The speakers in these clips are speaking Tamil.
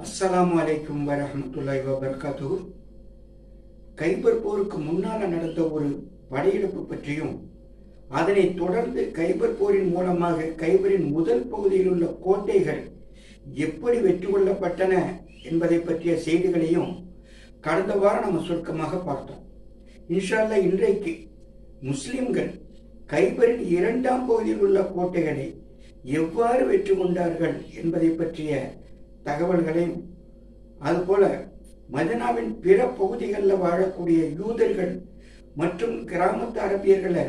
அஸ்ஸலாமு அலைக்கும் வரஹமத்துல்லாஹி வபர்காத்து கைபர் போருக்கு முன்னால் நடந்த ஒரு படையெடுப்பு பற்றியும் அதனை தொடர்ந்து கைபர் போரின் மூலமாக கைபரின் முதல் பகுதியில் உள்ள கோட்டைகள் எப்படி வெற்றி கொள்ளப்பட்டன என்பதை பற்றிய செய்திகளையும் கடந்த வாரம் நம்ம சுருக்கமாக பார்த்தோம். இன்ஷால்லா இன்றைக்கு முஸ்லிம்கள் கைபரின் இரண்டாம் பகுதியில் உள்ள கோட்டைகளை எவ்வாறு வெற்றி கொண்டார்கள் என்பதை பற்றிய தகவல்களையும் அதுபோல மதினாவின் பிற பகுதிகளில் வாழக்கூடிய யூதர்கள் மற்றும் கிராமத்து அரபியர்களை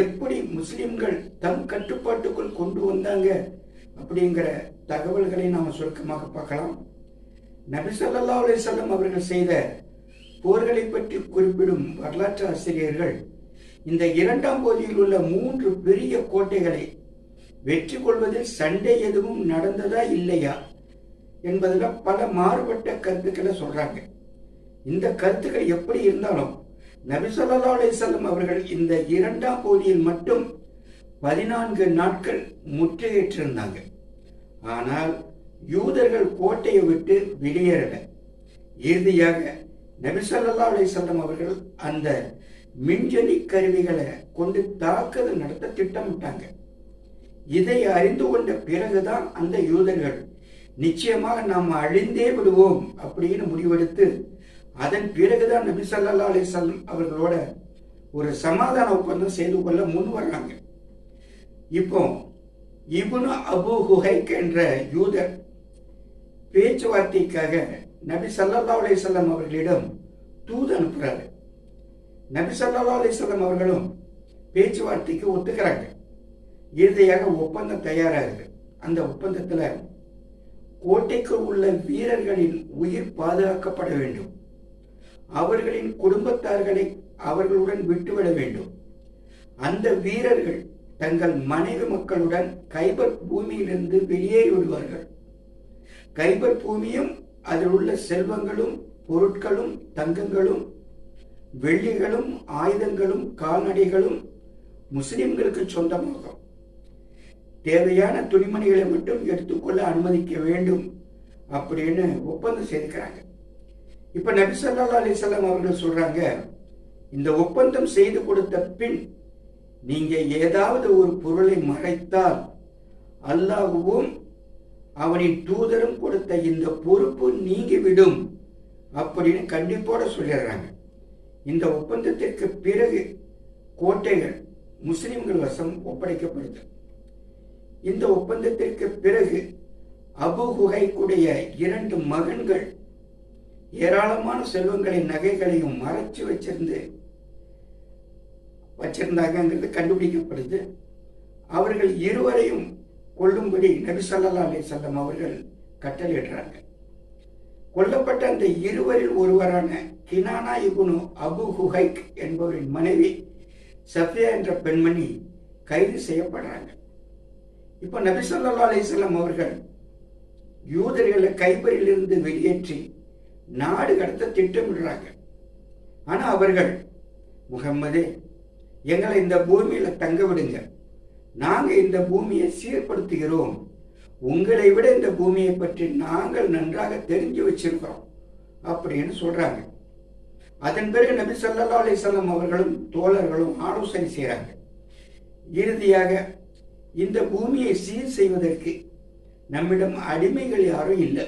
எப்படி முஸ்லிம்கள் தம் கட்டுப்பாட்டுக்குள் கொண்டு வந்தாங்க அப்படிங்கிற தகவல்களை நாம் சுருக்கமாக பார்க்கலாம். நபிசல்லா அலிசல்லம் அவர்கள் செய்த போர்களை பற்றி குறிப்பிடும் வரலாற்று ஆசிரியர்கள் இந்த இரண்டாம் பகுதியில் உள்ள மூன்று பெரிய கோட்டைகளை வெற்றி கொள்வதில் சண்டை எதுவும் நடந்ததா இல்லையா? என்பதில் பல மாறுபட்ட கருத்துக்களை சொல்றாங்க. இந்த கருத்துக்கள் எப்படி இருந்தாலும் நபிசல்லா அலிசல்லம் அவர்கள் இந்த இரண்டாம் பகுதியில் மட்டும் பதினான்கு நாட்கள் முற்றுகையிட்டிருந்தாங்க. ஆனால் யூதர்கள் கோட்டையை விட்டு வெளியேறல. இறுதியாக நபிசல்லா அலிசல்லம் அவர்கள் அந்த மின்ஜனி கருவிகளை கொண்டு தாக்குதல் நடத்த திட்டமிட்டாங்க. இதை அறிந்து கொண்ட பிறகுதான் அந்த யூதர்கள் நிச்சயமாக நாம் அழிந்தே விடுவோம் அப்படின்னு முடிவெடுத்து அதன் பிறகுதான் நபி சல்லா அலைஹி வஸல்லம் அவர்களோட ஒரு சமாதான ஒப்பந்தம் செய்து கொள்ள முன் வர்றாங்க. இப்போ இவனு அபு ஹுஹைக் என்ற யூதர் பேச்சுவார்த்தைக்காக நபி சல்லா அலைஹி அவர்களிடம் தூது அனுப்புறாரு. நபி சல்லா அலைஹி அவர்களும் பேச்சுவார்த்தைக்கு ஒத்துக்கிறாங்க. இறுதியாக ஒப்பந்தம் தயாராகுது. அந்த ஒப்பந்தத்துல கோட்டைக்குள் உள்ள வீரர்களின் உயிர் பாதுகாக்கப்பட வேண்டும். அவர்களின் குடும்பத்தார்களை அவர்களுடன் விட்டுவிட வேண்டும். அந்த வீரர்கள் தங்கள் மனைவி மக்களுடன் கைபர் பூமியிலிருந்து வெளியேறி விடுவார்கள். கைபர் பூமியும் அதில் உள்ள செல்வங்களும் பொருட்களும் தங்கங்களும் வெள்ளிகளும் ஆயுதங்களும் கால்நடைகளும் முஸ்லிம்களுக்கு சொந்தமாகும். தேவையான துணிமணிகளை மட்டும் எடுத்துக்கொள்ள அனுமதிக்க வேண்டும் அப்படின்னு ஒப்பந்தம் செய்திருக்கிறாங்க. இப்ப நபி சல்லா அலிசல்லாம் அவர்கள் சொல்றாங்க இந்த ஒப்பந்தம் செய்து கொடுத்த பின் நீங்க ஏதாவது ஒரு பொருளை மறைத்தால் அல்லாஹுவும் அவனின் தூதரும் கொடுத்த இந்த பொறுப்பு நீங்கிவிடும் அப்படின்னு கண்டிப்போட சொல்லிடுறாங்க. இந்த ஒப்பந்தத்திற்கு பிறகு கோட்டைகள் முஸ்லிம்கள் வசம் ஒப்படைக்கப்படுது. இந்த ஒப்பந்தத்திற்கு பிறகு அபு குகைக்குடைய இரண்டு மகன்கள் ஏராளமான செல்வங்களின் நகைகளையும் மறைச்சு வச்சிருந்து வச்சிருந்தாங்கிறது கண்டுபிடிக்கப்படுது. அவர்கள் இருவரையும் கொல்லும்படி நபிசல்லா ஸல்லல்லாஹு அவர்கள் கட்டளையிடுறாங்க. கொல்லப்பட்ட அந்த இருவரில் ஒருவரான கினானா இபுனு அபு ஹுஹைக் என்பவரின் மனைவி சஃபியா என்ற பெண்மணி கைது செய்யப்படுறாங்க. இப்ப நபிசல்லா அலிசல்லாம் அவர்கள் யூதர்களை கைபரிலிருந்து வெளியேற்றி நாடு கடத்த திட்டமிடுறாங்க. ஆனா அவர்கள் முகம்மதே எங்களை இந்த பூமியில தங்க விடுங்க. நாங்க இந்த பூமியை சீர்படுத்துகிறோம். உங்களை விட இந்த பூமியை பற்றி நாங்கள் நன்றாக தெரிஞ்சு வச்சிருக்கிறோம். அப்படின்னு சொல்றாங்க. அதன் பிறகு நபி ஸல்லல்லாஹு அலிசல்லாம் அவர்களும் தோழர்களும் ஆலோசனை செய்கிறாங்க இறுதியாக இந்த பூமியை சீர் செய்வதற்கு நம்மிடம் அடிமைகள் யாரும் இல்லை.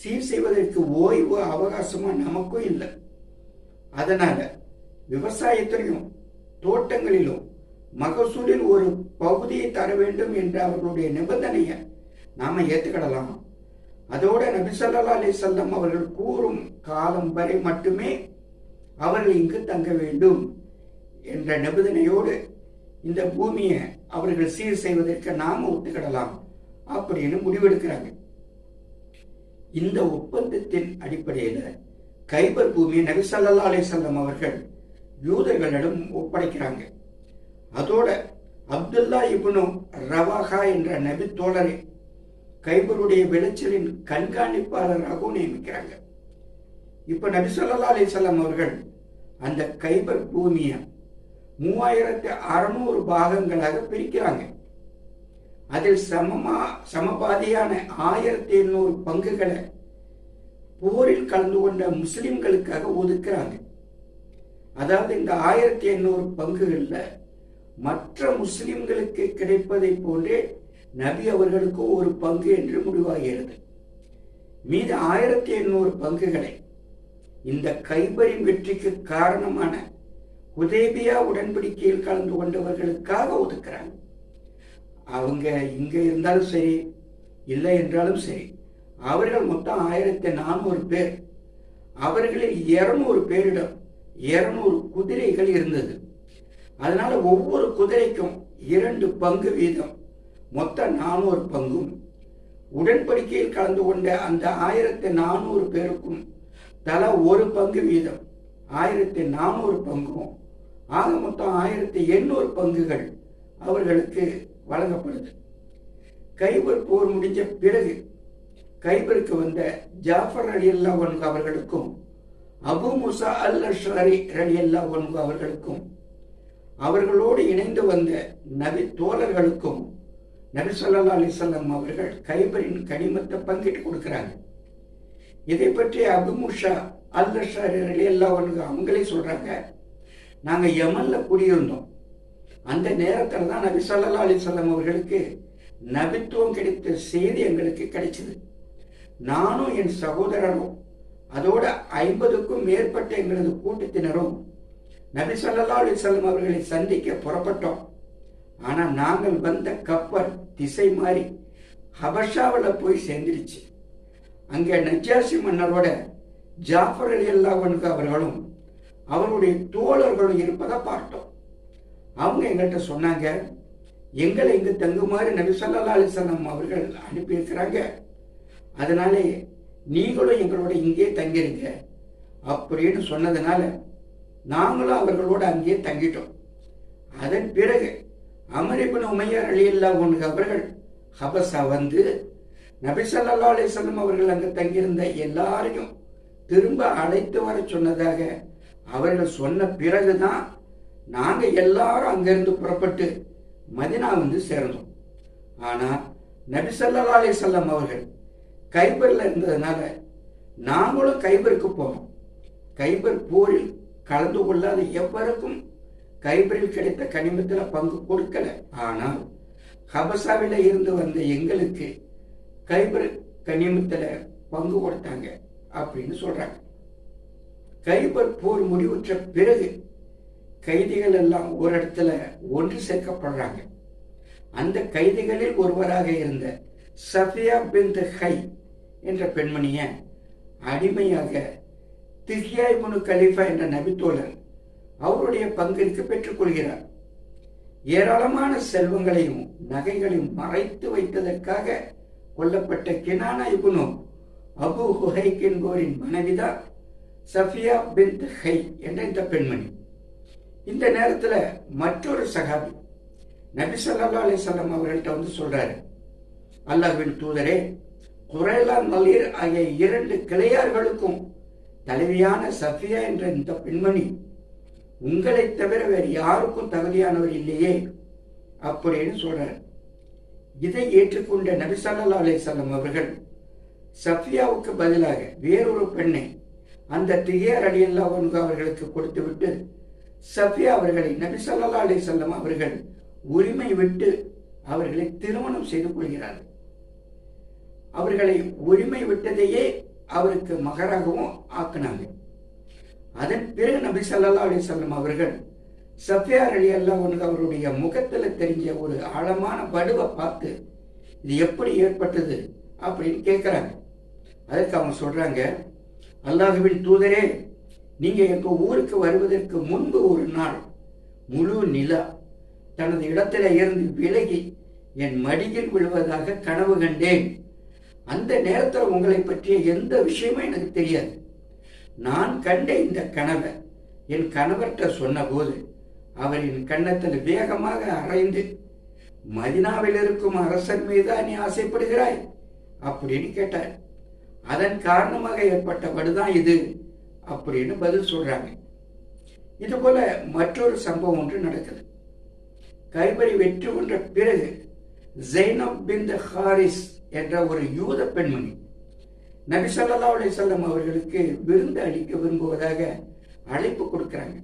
சீர் செய்வதற்கு ஓய்வு அவகாசமா நமக்கும் இல்லை. அதனால விவசாயத்திலையும் தோட்டங்களிலும் மகசூலில் ஒரு பகுதியை தர வேண்டும் என்ற அவர்களுடைய நிபந்தனையை நாம ஏத்துக்கிடலாம். அதோட நபிசல்லா அலி அலைஹி அவர்கள் கூறும் காலம் வரை மட்டுமே அவர்கள் இங்கு தங்க வேண்டும் என்ற நிபந்தனையோடு இந்த பூமியை அவர்கள் சீர் செய்வதற்கு நாம ஒத்துக்கிடலாம் அப்படின்னு முடிவெடுக்கிறாங்க. இந்த ஒப்பந்தத்தின் அடிப்படையில கைபர் பூமியை நபிசல்லா அலிசல்லம் அவர்கள் யூதர்களிடம் ஒப்படைக்கிறாங்க. அதோட அப்துல்லா இபுனு ரவாஹா என்ற நபி தோழரை கைபருடைய விளைச்சலின் கண்காணிப்பாளராகவும் நியமிக்கிறாங்க. இப்ப நபிசல்லா அலிசல்லாம் அவர்கள் அந்த கைபர் பூமியை மூவாயிரத்து அறுநூறு பாகங்களாக பிரிக்கிறாங்க. அதில் சமமா சமபாதியான ஆயிரத்தி எண்ணூறு பங்குகளை போரில் கலந்து கொண்ட முஸ்லிம்களுக்காக ஒதுக்குறாங்க. அதாவது இந்த ஆயிரத்தி எண்ணூறு பங்குகளில் மற்ற முஸ்லிம்களுக்கு கிடைப்பதை போன்றே நபி அவர்களுக்கு ஒரு பங்கு என்று முடிவாகிறது மீது ஆயிரத்தி எண்ணூறு பங்குகளை இந்த கைபரின் வெற்றிக்கு காரணமான உதேபியா உடன்படிக்கையில் கலந்து கொண்டவர்களுக்காக ஒதுக்குறாங்க. அவங்க இங்க இருந்தாலும் சரி இல்லை என்றாலும் சரி அவர்கள் மொத்தம் ஆயிரத்தி நானூறு பேர். அவர்களில் இருநூறு பேரிடம் இருநூறு குதிரைகள் இருந்தது. அதனால ஒவ்வொரு குதிரைக்கும் இரண்டு பங்கு வீதம் மொத்தம் நானூறு பங்கும். உடன்படிக்கையில் கலந்து கொண்ட அந்த ஆயிரத்தி நானூறு பேருக்கும் தலா ஒரு பங்கு வீதம். ஆயிரத்தி நானூறு பங்கும் ஆக மொத்தம் ஆயிரத்தி எண்ணூறு பங்குகள் அவர்களுக்கு வழங்கப்படுது. கைபர் போர் முடிஞ்ச பிறகு கைபருக்கு வந்த ஜாஃபர் அலி அல்லா அவர்களுக்கும் அபு முசா அல் அஷ்ரரி அலி அல்லா அவர்களுக்கும் அவர்களோடு இணைந்து வந்த நபி தோழர்களுக்கும் நபி சொல்லா அலிசல்லாம் அவர்கள் கைபரின் கனிமத்தை பங்கிட்டு கொடுக்கிறாங்க. இதை பற்றி அபு முஷா அல் எல்லாம் அலி அவங்களே சொல்றாங்க. நாங்கள் யமன்ல குடியிருந்தோம். அந்த நேரத்தில் தான் நபி சொல்லா அலிசல்லாம் அவர்களுக்கு நபித்துவம் கிடைத்த செய்தி எங்களுக்கு கிடைச்சது. நானும் என் சகோதரனும் அதோட ஐம்பதுக்கும் மேற்பட்ட எங்களது கூட்டத்தினரும் நபி சொல்லா அலிசல்லம் அவர்களை சந்திக்க புறப்பட்டோம். ஆனால் நாங்கள் வந்த கப்பல் திசை மாறி ஹபஷாவில் போய் சேர்ந்துருச்சு. அங்கே நஜாசி மன்னரோட ஜாஃபர் அலி அல்லாவனுக்கு அவர்களும் அவருடைய தோழர்களும் இருப்பதை பார்த்தோம். அவங்க எங்கள்கிட்ட சொன்னாங்க எங்களை இங்கு தங்குமாறு நபிசல்லா அலிசல்லாம் அவர்கள் அனுப்பியிருக்கிறாங்க. அதனாலே நீங்களும் எங்களோட இங்கே தங்கிருங்க. அப்படின்னு சொன்னதுனால நாங்களும் அவர்களோட அங்கேயே தங்கிட்டோம். அதன் பிறகு அமரிபின் உமையார் அலியல்லா ஒன்று அவர்கள் ஹபஸா வந்து நபிசல்லா அலிசல்லம் அவர்கள் அங்கே தங்கியிருந்த எல்லாரையும் திரும்ப அழைத்து வர சொன்னதாக அவர்கள் சொன்ன பிறகுதான் நாங்கள் எல்லாரும் அங்கிருந்து புறப்பட்டு மதினா வந்து சேர்ந்தோம். ஆனால் நபி சல்லா அலிசல்லம் அவர்கள் கைபரில் இருந்ததுனால நாங்களும் கைபருக்கு போனோம். கைபர் போரில் கலந்து கொள்ளாத எவருக்கும் கைபரில் கிடைத்த கனிமத்தில் பங்கு கொடுக்கல. ஆனால் ஹபசாவில் இருந்து வந்த எங்களுக்கு கைபர் கனிமத்தில் பங்கு கொடுத்தாங்க. அப்படின்னு சொல்றாங்க. கைபர் போர் முடிவுற்ற பிறகு கைதிகள் எல்லாம் ஒரு இடத்துல ஒன்று சேர்க்கப்படுறாங்க. அந்த கைதிகளில் ஒருவராக இருந்த சஃபியா பின் ஹை என்ற பெண்மணிய அடிமையாக திஹியாய் முனு கலீஃபா என்ற நபித்தோழர் அவருடைய பங்கிற்கு பெற்றுக்கொள்கிறார் ஏராளமான செல்வங்களையும் நகைகளையும் மறைத்து வைத்ததற்காக கொல்லப்பட்ட கினானா இபுனு அபு ஹுஹைக் என்பவரின் மனைவிதான் சஃபியா பின் ஹை என்ற இந்த பெண்மணி. இந்த நேரத்தில் மற்றொரு சகாபி நபி சொல்லா அலிசல்லாம் அவர்கள்ட்ட வந்து சொல்றாரு அல்லாஹ்வின் தூதரே குரேலா நலீர் ஆகிய இரண்டு கிளையார்களுக்கும் தலைவியான சஃபியா என்ற இந்த பெண்மணி உங்களை தவிர வேறு யாருக்கும் தகுதியானவர் இல்லையே அப்படின்னு சொல்றார். இதை ஏற்றுக்கொண்ட நபி சல்லா அலிசல்லாம் அவர்கள் சஃபியாவுக்கு பதிலாக வேறொரு பெண்ணை அந்த திகேர் அலியல்லா அவர்களுக்கு கொடுத்துவிட்டு சஃபியா அவர்களை நபி சல்லா அலிசல்லம் அவர்கள் உரிமை விட்டு அவர்களை திருமணம் செய்து கொள்கிறார்கள். அவர்களை உரிமை விட்டதையே அவருக்கு மகராகவும் ஆக்கினாங்க. அதன் பிறகு நபி சல்லா அலிசல்லம் அவர்கள் சஃபியார் அலி அல்லா அவருடைய முகத்தில் தெரிஞ்ச ஒரு ஆழமான படுவை பார்த்து இது எப்படி ஏற்பட்டது? அப்படின்னு கேட்குறாங்க அதற்கு அவங்க சொல்கிறாங்க அல்லாஹுவின் தூதரே நீங்கள் எங்கள் ஊருக்கு வருவதற்கு முன்பு ஒரு நாள் முழு நிலா தனது இடத்துல இருந்து விலகி என் மடியில் விழுவதாக கனவு கண்டேன். அந்த நேரத்தில் உங்களை பற்றிய எந்த விஷயமும் எனக்கு தெரியாது. நான் கண்ட இந்த கனவை என் கணவர்கிட்ட சொன்னபோது அவர் என் கண்ணத்தில் வேகமாக அரைந்து மதினாவில் இருக்கும் அரசன் மீது நீ ஆசைப்படுகிறாய்? அப்படின்னு கேட்டார். அதன் காரணமாக ஏற்பட்ட படுதான் இது அப்படின்னு பதில் சொல்றாங்க. இது போல மற்றொரு சம்பவம் ஒன்று நடக்குது. கைபரி வெற்றி கொண்ட பிறகு ஜெய்னப் பின் ஹாரிஸ் என்ற ஒரு யூத பெண்மணி நபி சல்லா அலைஹி அவர்களுக்கு விருந்து அளிக்க விரும்புவதாக அழைப்பு கொடுக்கிறாங்க.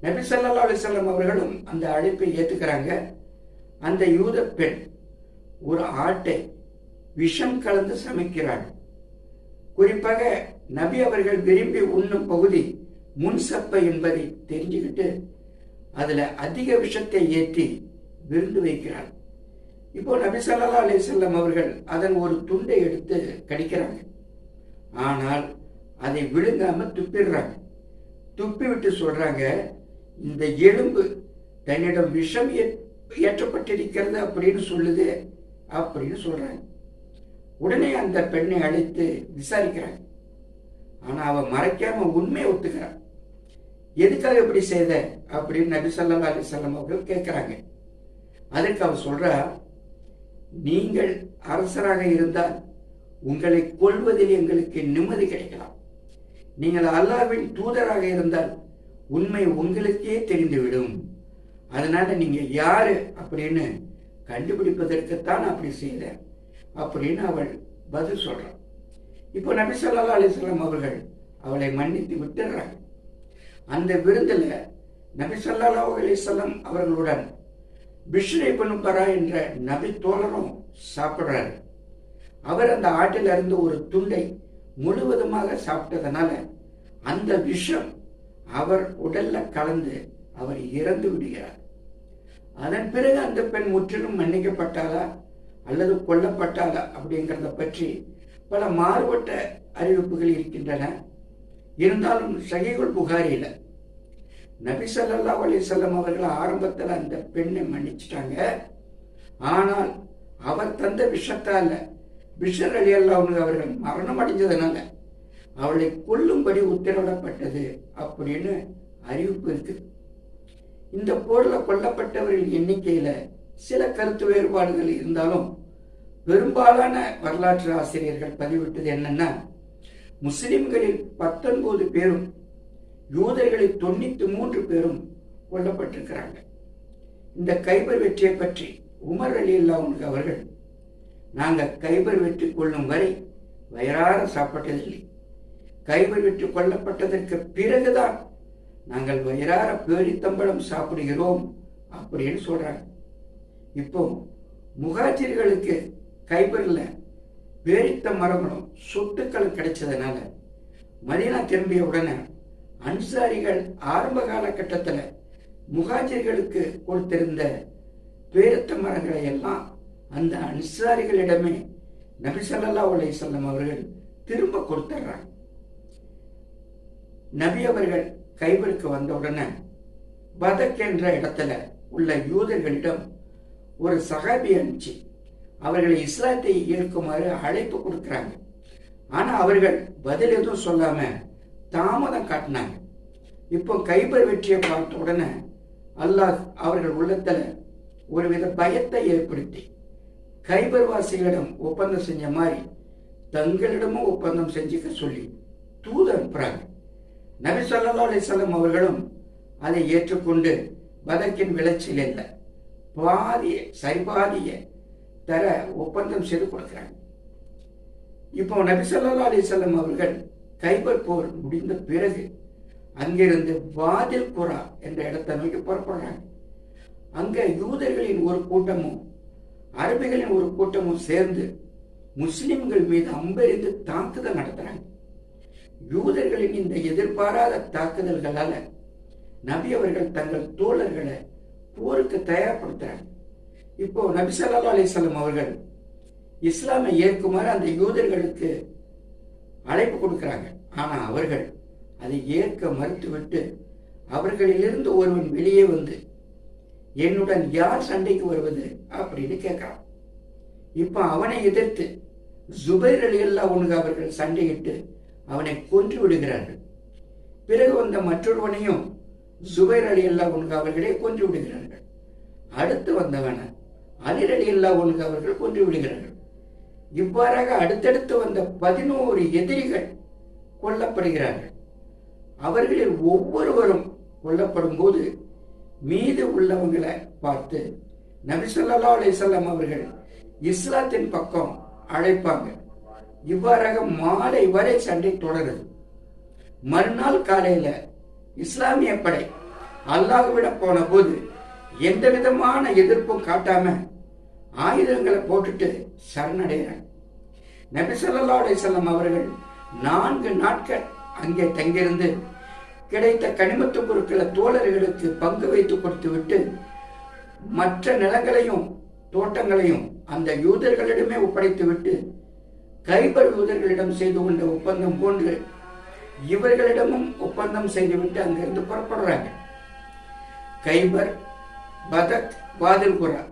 நபி சல்லா அலைஹி அவர்களும் அந்த அழைப்பை ஏற்றுக்கிறாங்க அந்த யூத பெண் ஒரு ஆட்டை விஷம் கலந்து சமைக்கிறாள். குறிப்பாக நபி அவர்கள் விரும்பி உண்ணும் பகுதி முன்சப்பை என்பதை தெரிஞ்சுக்கிட்டு அதுல அதிக விஷத்தை ஏற்றி விருந்து வைக்கிறார். இப்போ நபி சல்லா அலி செல்லம் அவர்கள் அதன் ஒரு துண்டை எடுத்து கடிக்கிறாங்க. ஆனால் அதை விழுங்காம துப்பிடுறாங்க. துப்பி விட்டு சொல்றாங்க இந்த எலும்பு தன்னிடம் விஷம் ஏற்றப்பட்டிருக்கிறது அப்படின்னு சொல்லுது அப்படின்னு சொல்றாங்க. உடனே அந்த பெண்ணை அழைத்து விசாரிக்கிறாங்க ஆனா அவ மறைக்காம உண்மையை ஒத்துக்கிறான். எதுக்காக இப்படி செய்த? அப்படின்னு நபி சொல்லா அலைஹி வஸல்லம் அவர்கள் கேட்கிறாங்க. அதற்கு அவர் சொல்றா நீங்கள் அரசராக இருந்தால் உங்களை கொள்வதில் எங்களுக்கு நிம்மதி கிடைக்கலாம். நீங்கள் அல்லாஹ்வின் தூதராக இருந்தால் உண்மை உங்களுக்கே தெரிந்துவிடும். அதனால நீங்க யாரு? அப்படின்னு கண்டுபிடிப்பதற்குத்தான் அப்படி செய்தேன் அப்படின்னு அவள் பதில் சொல்றான். இப்போ நபி சொல்லா அலிஸ்லாம் அவர்கள் அவளை மன்னித்து விட்டுடுறாங்க. அந்த விருந்தில் நபி சொல்லா அலிஸ்லாம் அவர்களுடன் பிஷ்ரை பரா என்ற நபி தோழரும் சாப்பிட்றாரு. அவர் அந்த ஆட்டில் இருந்து ஒரு துண்டை முழுவதுமாக சாப்பிட்டதுனால அந்த விஷம் அவர் உடல்ல கலந்து அவர் இறந்து விடுகிறார். அதன் பிறகு அந்த பெண் முற்றிலும் மன்னிக்கப்பட்டாளா? அல்லது கொல்லப்பட்டாளா அப்படிங்கிறத பற்றி பல மாறுபட்ட அறிவிப்புகள் இருக்கின்றன. இருந்தாலும் சகிகுல் புகாரியில் நபி சல்லா அலைஹி செல்லம் அவர்கள் ஆரம்பத்தில் அந்த பெண்ணை மன்னிச்சிட்டாங்க. ஆனால் அவர் தந்த விஷத்தால் பிஷர் அலி அல்லாஹ் அவர்கள் மரணம் அடைஞ்சதுனால அவளை கொல்லும்படி உத்தரவிடப்பட்டது அப்படின்னு அறிவிப்பு இருக்கு. இந்த போரில் கொல்லப்பட்டவர்கள் எண்ணிக்கையில் சில கருத்து வேறுபாடுகள் இருந்தாலும் பெரும்பாலான வரலாற்று ஆசிரியர்கள் பதிவிட்டது என்னன்னா முஸ்லிம்களில் பத்தொன்பது பேரும் யூதர்களில் தொண்ணூத்தி மூன்று பேரும் கொல்லப்பட்டிருக்கிறாங்க. இந்த கைபர் வெற்றியை பற்றி உமர் அலி அல்லாவுக்கு அவர்கள் நாங்கள் கைபர் வெற்றி கொள்ளும் வரை வயிறார சாப்பிட்டதில்லை. கைபர் வெற்றி கொல்லப்பட்டதற்கு பிறகுதான் நாங்கள் வயிறார பேரித்தம்பழம் சாப்பிடுகிறோம் அப்படின்னு சொல்றாங்க. இப்போ முகாஜிர்களுக்கு கைபர்ல வேரித்த மரங்களும் சொத்துக்களும் கிடைச்சதுனால. மதீனா திரும்பிய உடனே அன்சாரிகள் ஆரம்ப காலகட்டத்தில் முகாஜிர்களுக்கு கொடுத்திருந்த பேரத்த மரங்களை எல்லாம் அந்த அன்சாரிகளிடமே நபிசல்லா ஸல்லல்லாஹு செல்லம் அவர்கள் திரும்ப கொடுத்துட்றாங்க நபி அவர்கள் கைபருக்கு வந்தவுடனே பதக் என்ற இடத்துல உள்ள யூதர்களிடம் ஒரு சகாபி அனுப்பிச்சு அவர்களை இஸ்லாத்தை ஏற்குமாறு அழைப்பு கொடுக்குறாங்க. ஆனா அவர்கள் பதில் எதுவும் சொல்லாம தாமதம் காட்டினாங்க. இப்போ கைபர் வெற்றியை பார்த்த உடனே அல்லாஹ் அவர்கள் உள்ளத்துல ஒருவித பயத்தை ஏற்படுத்தி கைபர் வாசிகளிடம் ஒப்பந்தம் செஞ்ச மாதிரி தங்களிடமும் ஒப்பந்தம் செஞ்சுக்க சொல்லி தூது அனுப்புறாங்க. நபி சொல்லா அலிசல்லம் அவர்களும் அதை ஏற்றுக்கொண்டு பதக்கின் விளைச்சல் இல்லை. பாதிய சரிபாதிய தர ஒப்பந்தம் செய்து கொடுக்கிறாங்க. இப்போ நபி ஸல்லல்லாஹு அலைஹி அவர்கள் கைபர் போர் முடிந்த பிறகு அங்கிருந்து வாதில் குரா என்ற இடத்தை நோக்கி புறப்படுறாங்க. அங்க யூதர்களின் ஒரு கூட்டமும் அரபிகளின் ஒரு கூட்டமும் சேர்ந்து முஸ்லிம்கள் மீது அம்பெறிந்து தாக்குதல் நடத்துறாங்க. யூதர்களின் இந்த எதிர்பாராத தாக்குதல்களால நபி அவர்கள் தங்கள் தோழர்களை போருக்கு தயார்படுத்துறாங்க. இப்போ நபி சல்லா அலிசல்லம் அவர்கள் இஸ்லாமை ஏற்குமாறு அந்த யூதர்களுக்கு அழைப்பு கொடுக்கிறாங்க. ஆனால் அவர்கள் அதை ஏற்க மறுத்துவிட்டு அவர்களிலிருந்து ஒருவன் வெளியே வந்து என்னுடன் யார் சண்டைக்கு வருவது? அப்படின்னு கேட்கிறான். இப்போ அவனை எதிர்த்து ஜுபைர் அலி அல்லா உனக்கு அவர்கள் சண்டையிட்டு அவனை கொன்று விடுகிறார்கள். பிறகு வந்த மற்றொருவனையும் ஜுபைர் அலி அல்லா உனக்கு அவர்களே கொன்று விடுகிறார்கள். அடுத்து வந்தவன அலிர் இல்லா அல்லா அவர்கள் கொன்று விடுகிறார்கள். இவ்வாறாக அடுத்தடுத்து வந்த பதினோரு எதிரிகள் கொல்லப்படுகிறார்கள். அவர்களில் ஒவ்வொருவரும் கொல்லப்படும் போது மீது உள்ளவங்களை பார்த்து நபிசல்லா அலிசல்லாம் அவர்கள் இஸ்லாத்தின் பக்கம் அழைப்பாங்க. இவ்வாறாக மாலை வரை சண்டை தொடருது. மறுநாள் காலையில இஸ்லாமிய படை அல்லாஹ்விட போன போது எந்த விதமான எதிர்ப்பும் காட்டாம ஆயுதங்களை போட்டுட்டு சரணடைகிறாங்க நபி செல்லம் அவர்கள் நான்கு நாட்கள் அங்கே தங்கியிருந்து கிடைத்த கனிமத்து பொருட்களை தோழர்களுக்கு பங்கு வைத்து கொடுத்து விட்டு மற்ற நிலங்களையும் தோட்டங்களையும் அந்த யூதர்களிடமே ஒப்படைத்து விட்டு கைபர் யூதர்களிடம் செய்து கொண்ட ஒப்பந்தம் போன்று இவர்களிடமும் ஒப்பந்தம் செய்துவிட்டு அங்கிருந்து புறப்படுறாங்க. கைபர் பதத் வாதில்குரா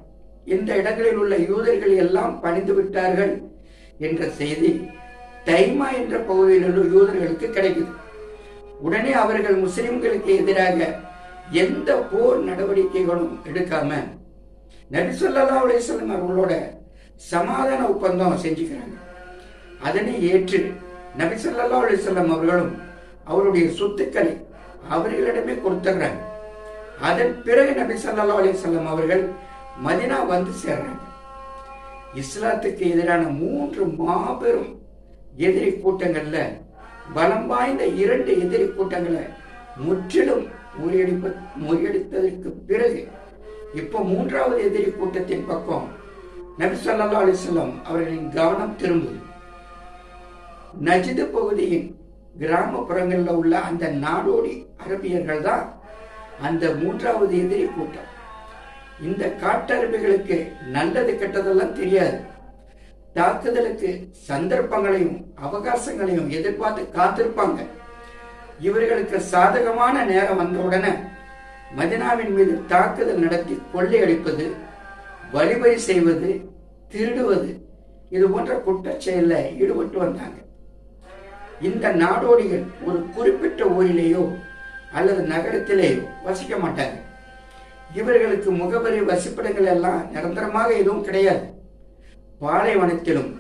இந்த இடங்களில் உள்ள யூதர்கள் எல்லாம் பணிந்து விட்டார்கள் என்ற செய்தி தைமா என்ற பகுதியில் உள்ள யூதர்களுக்கு கிடைக்குது. உடனே அவர்கள் முஸ்லிம்களுக்கு எதிராக எந்த போர் நடவடிக்கைகளும் எடுக்காம நபி ஸல்லல்லாஹு அவர்களோட சமாதான ஒப்பந்தம் செஞ்சுக்கிறாங்க. அதனை ஏற்று நபி ஸல்லல்லாஹு அலைஹி அவர்களும் அவருடைய சொத்துக்களை அவர்களிடமே கொடுத்துறாங்க அதன் பிறகு நபி சல்லா அலைஹி அவர்கள் மதினா வந்து சேர்றாங்க. இஸ்லாத்துக்கு எதிரான மூன்று மாபெரும் எதிரி கூட்டங்கள்ல பலம் வாய்ந்த இரண்டு எதிரி கூட்டங்களை முற்றிலும் முறியடிப்ப முறியடித்ததற்கு பிறகு இப்போ மூன்றாவது எதிரி கூட்டத்தின் பக்கம் நபி சொல்லா அலைஹி அவர்களின் கவனம் திரும்புது. நஜிது பகுதியின் கிராமப்புறங்களில் உள்ள அந்த நாடோடி அரபியர்கள் தான் அந்த மூன்றாவது எதிரி கூட்டம். இந்த காட்டருமைகளுக்கு நல்லது கெட்டதெல்லாம் தெரியாது. தாக்குதலுக்கு சந்தர்ப்பங்களையும் அவகாசங்களையும் எதிர்பார்த்து காத்திருப்பாங்க. இவர்களுக்கு சாதகமான நேரம் வந்தவுடனே மதினாவின் மீது தாக்குதல் நடத்தி கொள்ளையடிப்பது வழிபறி செய்வது திருடுவது இது போன்ற குற்றச் செயலில் ஈடுபட்டு வந்தாங்க. இந்த நாடோடிகள் ஒரு குறிப்பிட்ட ஊரிலேயோ அல்லது நகரத்திலே வசிக்க மாட்டாங்க இவர்களுக்கு முகவரி வசிப்பிடங்கள் எல்லாம் நிரந்தரமாக எதுவும் கிடையாது. பாலைவனத்திலும்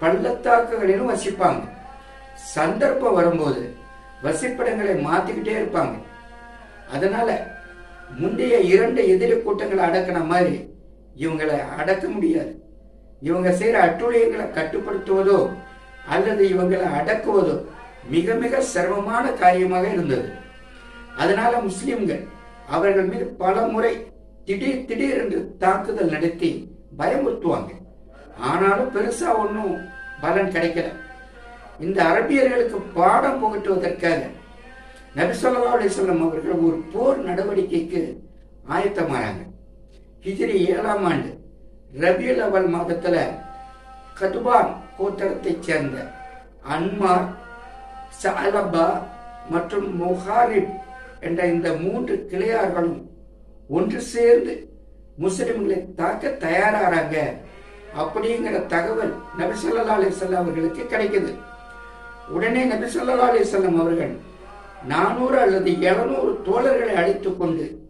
பள்ளத்தாக்குகளிலும் வசிப்பாங்க. சந்தர்ப்பம் வரும்போது வசிப்பிடங்களை மாத்திக்கிட்டே இருப்பாங்க. அதனால முந்தைய இரண்டு எதிரி கூட்டங்களை அடக்கின மாதிரி இவங்களை அடக்க முடியாது. இவங்க செய்யற அட்டுழியங்களை கட்டுப்படுத்துவதோ அல்லது இவங்களை அடக்குவதோ மிக மிக சிரமமான காரியமாக இருந்தது. அதனால முஸ்லிம்கள் அவர்கள் மீது பல முறை திடீர் திடீர் என்று தாக்குதல் நடத்தி பயமுறுத்துவாங்க. ஆனாலும் பெருசா ஒன்றும் பலன் கிடைக்கல. இந்த அரபியர்களுக்கு பாடம் புகட்டுவதற்காக நபிசல்லா அலிசல்லம் அவர்கள் ஒரு போர் நடவடிக்கைக்கு ஆயத்தமாறாங்க ஹிஜிரி ஏழாம் ஆண்டு ரபியுல் அவல் மாதத்துல கதுபான் கோத்தரத்தைச் சேர்ந்த அன்மார் சலபா மற்றும் முஹாரிப் என்ற இந்த மூன்று கிளையார்களும் ஒன்று சேர்ந்து முஸ்லிம்களை தாக்க தயாராறாங்க. அப்படிங்கிற தகவல் நபி சொல்லா அலைஹி அவர்களுக்கு கிடைக்குது. உடனே நபி சொல்லா அலைஹி அவர்கள் நானூறு அல்லது எழுநூறு தோழர்களை அழைத்துக் கொண்டு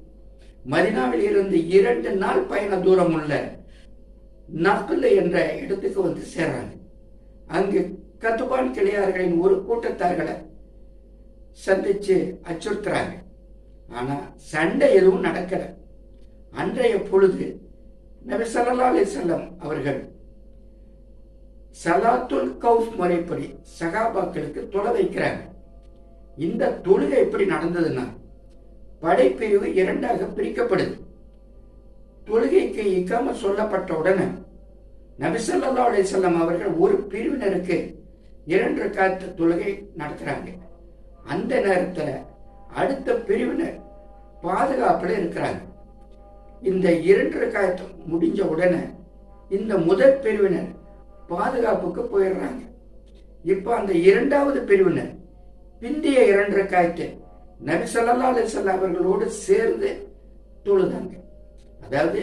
மதினாவில் இருந்து இரண்டு நாள் பயண தூரம் உள்ள நப்பில் என்ற இடத்துக்கு வந்து சேர்றாங்க. அங்கு கத்துபான் கிளையார்களின் ஒரு கூட்டத்தார்களை சந்திச்சு அச்சுறுத்துறாங்க. ஆனா சண்டை எதுவும் நடக்கல. அன்றைய பொழுது நபி சல்லா அலைஹி அவர்கள் சலாத்துல் கவுஃப் முறைப்படி சகாபாக்களுக்கு தொலை வைக்கிறாங்க. இந்த தொழுகை எப்படி நடந்ததுன்னா படைப்பிரிவு இரண்டாக பிரிக்கப்படுது. தொழுகைக்கு இக்காம சொல்லப்பட்ட உடனே நபிசல்லா ஸல்லல்லாஹு அவர்கள் ஒரு பிரிவினருக்கு இரண்டு காத்து தொழுகை நடத்துறாங்க. அந்த நேரத்தில் அடுத்த பிரிவினர் பாதுகாப்பில் இருக்கிறாங்க. இந்த இரண்டரை காத்து முடிஞ்ச உடனே இந்த முதல் பிரிவினர் பாதுகாப்புக்கு போயிடுறாங்க. இப்போ அந்த இரண்டாவது பிரிவினர் பிந்திய இரண்டு காயத்தை நபி ஸல்லல்லாஹு அலிசல்லா அவர்களோடு சேர்ந்து தொழுதாங்க. அதாவது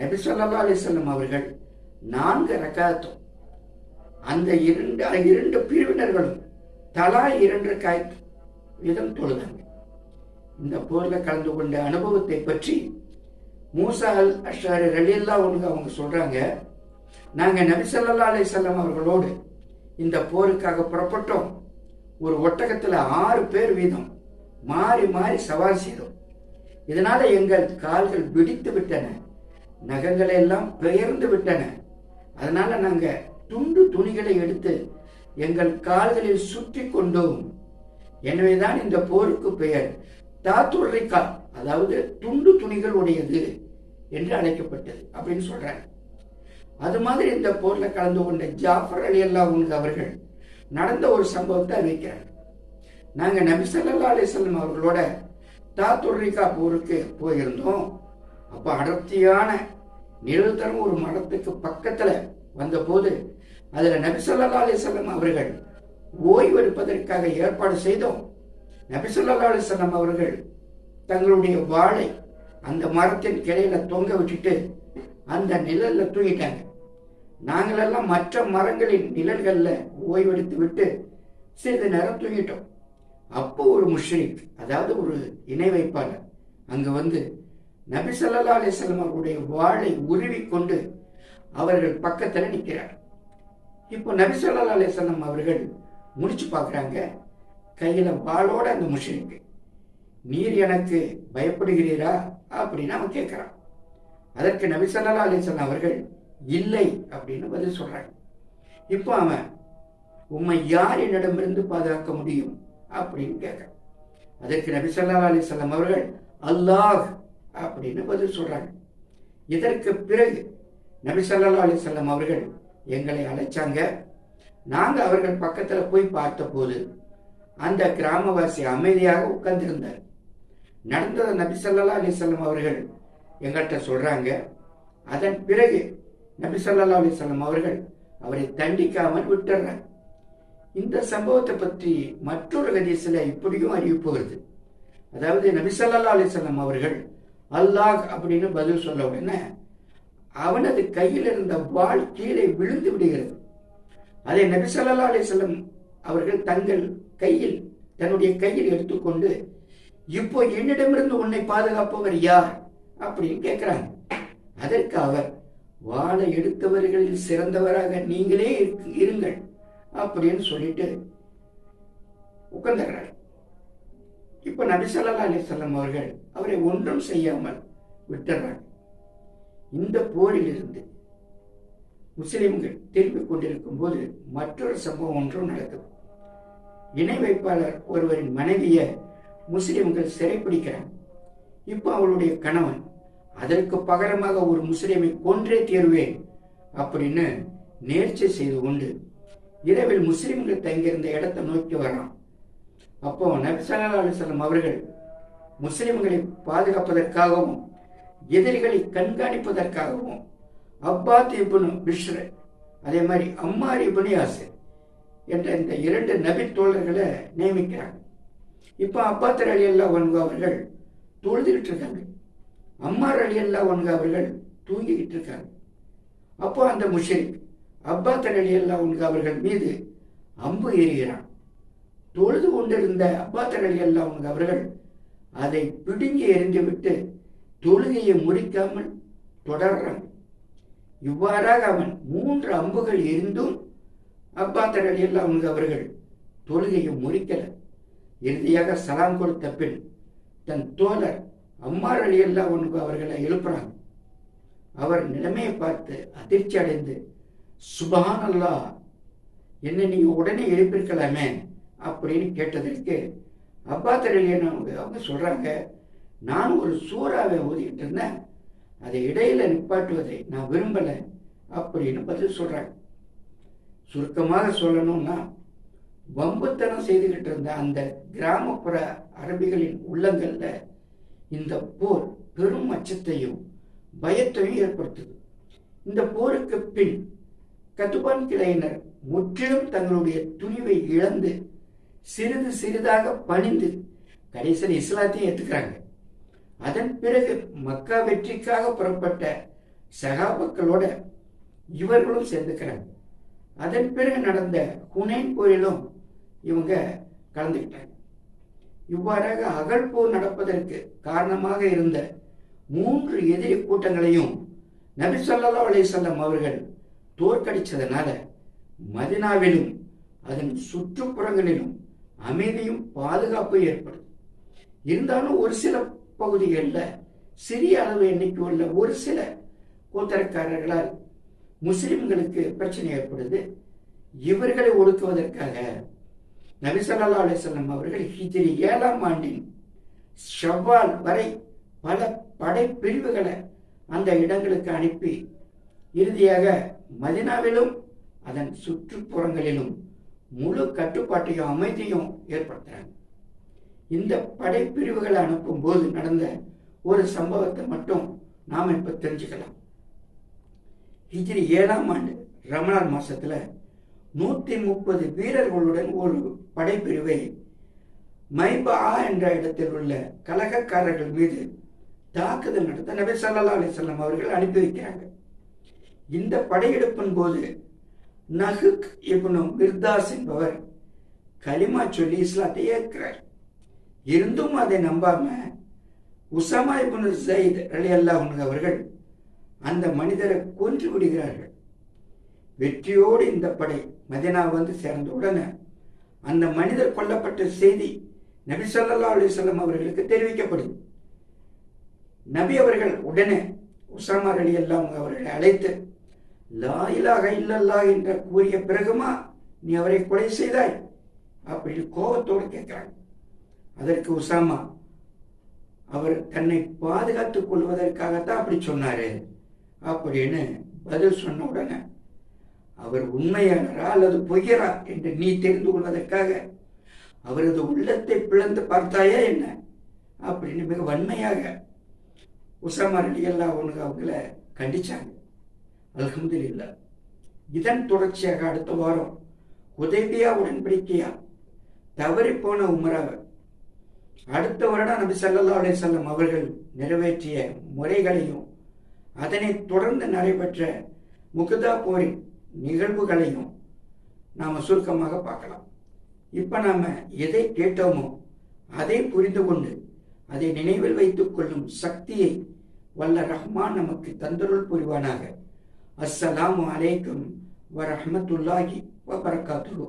நபி ஸல்லல்லாஹு அலிசல்லம் அவர்கள் நான்கு ரக்காயத்தும் அந்த இரண்டு இரண்டு பிரிவினர்களும் தலா இரண்டு காயத்தும் வீதம் தொழுதாங்க இந்த போர்ல கலந்து கொண்ட அனுபவத்தை பற்றி மூசா அல் அஷாரி ரலியல்லா ஒன்று அவங்க சொல்றாங்க. நாங்க நபிசல்லா அலிசல்லாம் அவர்களோடு இந்த போருக்காக புறப்பட்டோம். ஒரு ஒட்டகத்துல ஆறு பேர் வீதம். மாறி மாறி சவால் செய்தோம். இதனால எங்கள் கால்கள் வெடித்து விட்டன. நகங்கள் எல்லாம் பெயர்ந்து விட்டன. அதனால நாங்க துண்டு துணிகளை எடுத்து எங்கள் கால்களில் சுற்றி கொண்டோம். எனவேதான் இந்த போருக்கு பெயர். தாத்துரைக்கா அதாவது துண்டு துணிகள் உடையது என்று அழைக்கப்பட்டது அப்படின்னு சொல்றாங்க. அது மாதிரி இந்த போர்ல கலந்து கொண்ட ஜாஃபர் அலி அல்லா அவர்கள் நடந்த ஒரு சம்பவத்தை அறிவிக்கிறார் நாங்க நபி ஸல்லல்லாஹு அலைஹி அவர்களோட தாத்துர்ரிகா போருக்கு போயிருந்தோம். அப்ப அடர்த்தியான நிழல் தரும் ஒரு மரத்துக்கு பக்கத்துல வந்தபோது அதுல நபி ஸல்லல்லாஹு அலைஹி அவர்கள் ஓய்வெடுப்பதற்காக ஏற்பாடு செய்தோம். நபி அவர்கள் தங்களுடைய வாழை அந்த மரத்தின் கிளையில தொங்க விட்டுட்டு அந்த நிழல்ல தூங்கிட்டாங்க. நாங்களெல்லாம் மற்ற மரங்களின் நிழல்கள்ல ஓய்வெடுத்து விட்டு சிறிது நேரம் தூங்கிட்டோம். அப்போ ஒரு முஷ்ரிக் அதாவது ஒரு இணை வைப்பாளர் அங்க வந்து நபி ஸல்லல்லாஹு அலைஹி அவருடைய வாளை உருவி கொண்டு அவர்கள் பக்கத்துல நிற்கிறார் இப்போ நபி ஸல்லல்லாஹு அவர்கள் முடிச்சு பார்க்குறாங்க. கையில் வாளோட அந்த முஷ்ரிக் நீர் எனக்கு பயப்படுகிறீரா? அப்படின்னு அவன் கேட்குறான். அதற்கு நபி ஸல்லல்லாஹு அலைஹி அவர்கள் இல்லை அப்படின்னு பதில் சொல்கிறாங்க இப்போ அவன் உம்மை யார் என்னிடமிருந்து பாதுகாக்க முடியும்? அப்படின்னு கேட்குறான். அதற்கு நபி ஸல்லல்லாஹு அவர்கள் அல்லாஹ் அப்படின்னு பதில் சொல்கிறாங்க இதற்கு பிறகு நபி ஸல்லல்லாஹு அலைஹி அவர்கள் எங்களை அழைச்சாங்க நாங்க அவர்கள் பக்கத்துல போய் பார்த்தபோது அந்த கிராமவாசி அமைதியாக உட்கார்ந்திருந்தார். நடந்ததை நபி ஸல்லல்லாஹு அலைஹி அவர்கள் எங்கள்கிட்ட சொல்றாங்க. அதன் பிறகு நபி ஸல்லல்லாஹு அலைஹி அவர்கள் அவரை தண்டிக்காமல் விட்டுறாங்க இந்த சம்பவத்தை பற்றி மற்றொரு ஹதீஸ்ல இப்படியும் அறிவிப்பு வருது அதாவது நபிசல்லா ஸல்லல்லாஹு அவர்கள் அல்லாஹ் அப்படின்னு பதில் சொல்ல உடனே அவனது கையில் இருந்த வாள் கீழே விழுந்து விடுகிறது. அதை நபி ஸல்லல்லாஹு அலிசல்லம் அவர்கள் தங்கள் கையில் தன்னுடைய கையில் எடுத்துக்கொண்டு இப்போ என்னிடமிருந்து உன்னை பாதுகாப்பவர் யார்? அப்படின்னு கேட்கிறாங்க. அதற்கு அவர் வாழை எடுத்தவர்களில் சிறந்தவராக நீங்களே இருங்கள். அப்படின்னு சொல்லிட்டு உட்கார்ந்துகிறார் இப்ப நபி ஸல்லல்லாஹு அவர்கள் அவரை ஒன்றும் செய்யாமல் விட்டுறாங்க. இந்த போரிலிருந்து முஸ்லிம்கள் திரும்பிக் கொண்டிருக்கும் போது மற்றொரு சம்பவம் ஒன்றும் நடக்கும் இணை வைப்பாளர் ஒருவரின் மனைவியை முஸ்லிம்கள் சிறைப்பிடிக்கிறார் இப்போ அவளுடைய கணவன் அதற்கு பகரமாக ஒரு முஸ்லிமை கொன்றே தீர்வேன் அப்படின்னு நேர்ச்சி செய்து கொண்டு இரவில் முஸ்லிம்கள் தங்கியிருந்த இடத்தை நோக்கி வரான். அப்போ நபிசல்லா ஸல்லல்லாஹு அவர்கள் முஸ்லிம்களை பாதுகாப்பதற்காகவும் எதிரிகளை கண்காணிப்பதற்காகவும் அப்பாத் தீபனு பிஷ்ர். அதே மாதிரி அம்மார் இப்னு யாசிர் என்ற இந்த இரண்டு நபி தோழர்களை நியமிக்கிறாங்க. இப்போ அப்பாத்தர் அலி அல்லா ஒன்கு அவர்கள் தொழுதுகிட்டு இருக்காங்க. அம்மார் அலி அல்லா ஒன்கு அவர்கள் தூங்கிக்கிட்டு இருக்காங்க. அப்போ அந்த முஷரிக் அப்பாத்தர் அலி அல்லா ஒன்கு அவர்கள் மீது அம்பு எறிகிறான் தொழுது கொண்டிருந்த அப்பாத்தர் அலி அல்லா ஒன்கு அவர்கள் அதை பிடுங்கி எறிந்துவிட்டு தொழுகையை முறிக்காமல் தொடர்றாங்க. இவ்வாறாக அவன் மூன்று அம்புகள் இருந்தும் அப்பாத்தர் அலி அல்லா அவர்கள் தொழுகையை முறிக்கல. இறுதியாக சலாம் கொடுத்த பின் தன் தோழர் அம்மார் அலி அல்லா உனக்கு அவர்களை எழுப்புறாங்க. அவர் நிலைமையை பார்த்து அதிர்ச்சி அடைந்து சுபஹான் அல்லாஹ் என்ன நீங்க உடனே எழுப்பியிருக்கலாமே அப்படின்னு கேட்டதற்கு அப்பாத்தர் அலி அவங்க அவங்க சொல்றாங்க நான் ஒரு சூறாவை ஓதிக்கிட்டு இருந்தேன். அதை இடையில நிப்பாட்டுவதை நான் விரும்பல அப்படின்னு பதில் சொல்றாங்க சுருக்கமாக சொல்லணும்னா வம்புத்தனம் செய்துகிட்டு இருந்த அந்த கிராமப்புற அரபிகளின் உள்ளங்கள்ல இந்த போர் பெரும் அச்சத்தையும் பயத்தையும் ஏற்படுத்துது. இந்த போருக்கு பின் கத்துபான் கிளையினர் முற்றிலும் தங்களுடைய துணிவை இழந்து சிறிது சிறிதாக பணிந்து கடைசியில் இஸ்லாத்தையும் ஏற்றுக்கிறாங்க அதன் பிறகு மக்கா வெற்றிக்காக புறப்பட்ட சகாபக்களோட இவர்களும் சேர்ந்துக்கிறாங்க. அதன் பிறகு நடந்த ஹுனைன் போரிலும் இவங்க கலந்துக்கிட்டாங்க. இவ்வாறாக அகழ்போர் நடப்பதற்கு காரணமாக இருந்த மூன்று எதிரி கூட்டங்களையும் நபி சொல்லா அலிசல்லாம் அவர்கள் தோற்கடித்ததனால மதினாவிலும் அதன் சுற்றுப்புறங்களிலும் அமைதியும் பாதுகாப்பும் ஏற்படுது. இருந்தாலும் ஒரு சில பகுதிகளில் சிறிய அளவு எண்ணிக்கை உள்ள ஒரு சில கூத்தரக்காரர்களால் முஸ்லிம்களுக்கு பிரச்சனை ஏற்படுது. இவர்களை ஒடுக்குவதற்காக நபிசல்லா ஸல்லல்லாஹு அவர்கள் ஹிஜிரி ஏழாம் ஆண்டின் ஷவ்வால் வரை பல படை பிரிவுகளை அந்த இடங்களுக்கு அனுப்பி இறுதியாக மதினாவிலும் அதன் சுற்றுப்புறங்களிலும் முழு கட்டுப்பாட்டையும் அமைதியும் ஏற்படுத்துறாங்க. இந்த படைப்பிரிவுகளை அனுப்பும் போது நடந்த ஒரு சம்பவத்தை மட்டும் நாம் இப்ப தெரிஞ்சுக்கலாம். ஹிஜ்ரி ஏழாம் ஆண்டு ரமணான் மாசத்துல நூத்தி முப்பது வீரர்களுடன் ஒரு படைப்பிரிவை மைபா என்ற இடத்தில் உள்ள கலகக்காரர்கள் மீது தாக்குதல் நடத்த நபி சல்லா அலிசல்லாம் அவர்கள் அனுப்பி வைக்கிறாங்க. இந்த படையெடுப்பின் போது நஹுக் இப்னு மிர்தாஸ் என்பவர் கலிமா சொல்லி இஸ்லாத்தை ஏற்கிறார். இருந்தும் அதை நம்பாம உசாமா இபுன் சயித் அலி ரலியல்லாஹு அவர்கள் அந்த மனிதரை கொன்று விடுகிறார்கள். வெற்றியோடு இந்த படை மதினா வந்து சேர்ந்த உடனே அந்த மனிதர் கொல்லப்பட்ட செய்தி நபி சொல்லா அலிசல்லாம் அவர்களுக்கு தெரிவிக்கப்படுது. நபி அவர்கள் உடனே உசாமா ரலியல்லாஹு அவர்களை அழைத்து லா இல்லல்லா இல்லல்லாஹ் என்ற கூறிய பிறகுமா நீ அவரை கொலை செய்தாய்? அப்படின்னு கோபத்தோடு கேட்கிறாங்க. அதற்கு உசாமா அவர் தன்னை பாதுகாத்துக் கொள்வதற்காகத்தான் அப்படி சொன்னாரு. அப்படின்னு பதில் சொன்ன உடனே அவர் உண்மையானரா அல்லது பொய்யரா என்று நீ தெரிந்து கொள்வதற்காக அவரது உள்ளத்தை பிளந்து பார்த்தாயா என்ன? அப்படின்னு மிக வன்மையாக உசாமா அலி அல்லா அவங்கள கண்டிச்சாங்க. அல்ஹம்துலில்லா. இதன் தொடர்ச்சியாக அடுத்த வாரம் உதவியா உடன்படிக்கையா தவறி போன உமராவை அடுத்த வருடம் நபி சல்லா அலி வஸல்லம் அவர்கள் நிறைவேற்றிய முறைகளையும் அதனைத் தொடர்ந்து நடைபெற்ற முகதா போரின் நிகழ்வுகளையும் நாம் சுருக்கமாக பார்க்கலாம். இப்போ நாம் எதை கேட்டோமோ அதை புரிந்து கொண்டு அதை நினைவில் வைத்துக் கொள்ளும் சக்தியை வல்ல ரஹ்மான் நமக்கு தந்தருள் புரிவானாக. அஸ்ஸலாமு அலைக்கும் வரஹ்மத்துல்லாஹி வபரகாத்துஹு.